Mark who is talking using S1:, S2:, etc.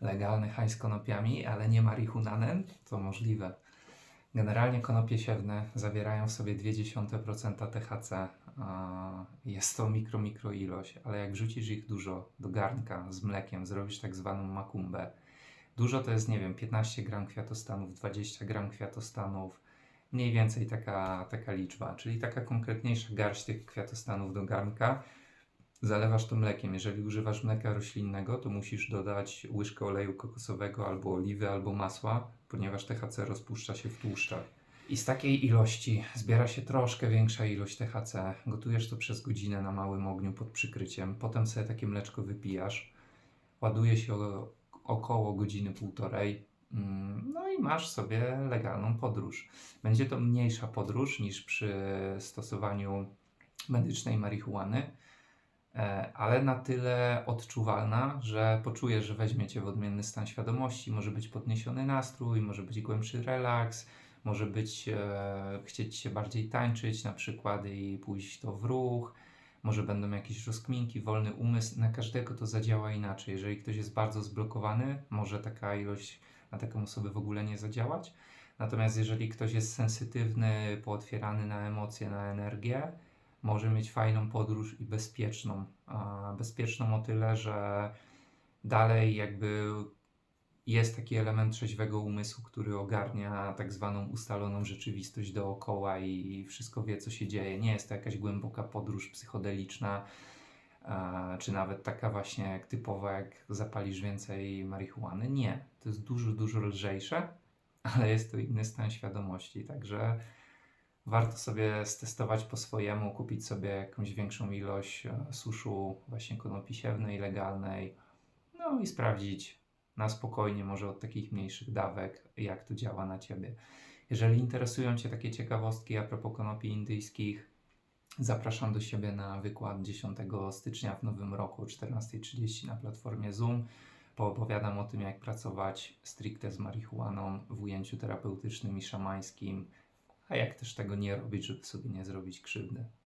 S1: legalny hajs konopiami, ale nie marihunanem, to możliwe. Generalnie konopie siewne zawierają w sobie 0,2% THC. Jest to mikro, mikro ilość, ale jak wrzucisz ich dużo do garnka z mlekiem, zrobisz tak zwaną makumbę. Dużo to jest, nie wiem, 15 gram kwiatostanów, 20 gram kwiatostanów, mniej więcej taka, taka liczba, czyli taka konkretniejsza garść tych kwiatostanów do garnka. Zalewasz to mlekiem. Jeżeli używasz mleka roślinnego, to musisz dodać łyżkę oleju kokosowego albo oliwy, albo masła, ponieważ THC rozpuszcza się w tłuszczach. I z takiej ilości zbiera się troszkę większa ilość THC. Gotujesz to przez godzinę na małym ogniu pod przykryciem. Potem sobie takie mleczko wypijasz. Ładuje się około godziny półtorej. Mm, No i masz sobie legalną podróż. Będzie to mniejsza podróż niż przy stosowaniu medycznej marihuany, ale na tyle odczuwalna, że poczujesz, że weźmiecie w odmienny stan świadomości. Może być podniesiony nastrój, może być głębszy relaks, może być e, chcieć się bardziej tańczyć na przykład i pójść to w ruch. Może będą jakieś rozkminki, wolny umysł. Na każdego to zadziała inaczej. Jeżeli ktoś jest bardzo zblokowany, może taka ilość na taką osobę w ogóle nie zadziałać. Natomiast jeżeli ktoś jest sensytywny, pootwierany na emocje, na energię, może mieć fajną podróż i bezpieczną. Bezpieczną o tyle, że dalej jakby jest taki element trzeźwego umysłu, który ogarnia tak zwaną ustaloną rzeczywistość dookoła i wszystko wie, co się dzieje. Nie jest to jakaś głęboka podróż psychodeliczna, czy nawet taka właśnie jak typowa, jak zapalisz więcej marihuany. Nie, to jest dużo, dużo lżejsze, ale jest to inny stan świadomości, także warto sobie stestować po swojemu, kupić sobie jakąś większą ilość e, suszu właśnie konopi siewnej, legalnej, no i sprawdzić na spokojnie, może od takich mniejszych dawek, jak to działa na Ciebie. Jeżeli interesują Cię takie ciekawostki a propos konopi indyjskich, zapraszam do siebie na wykład 10 stycznia w nowym roku o 14.30 na platformie Zoom. Poopowiadam o tym, jak pracować stricte z marihuaną w ujęciu terapeutycznym i szamańskim, a jak też tego nie robić, żeby sobie nie zrobić krzywdy.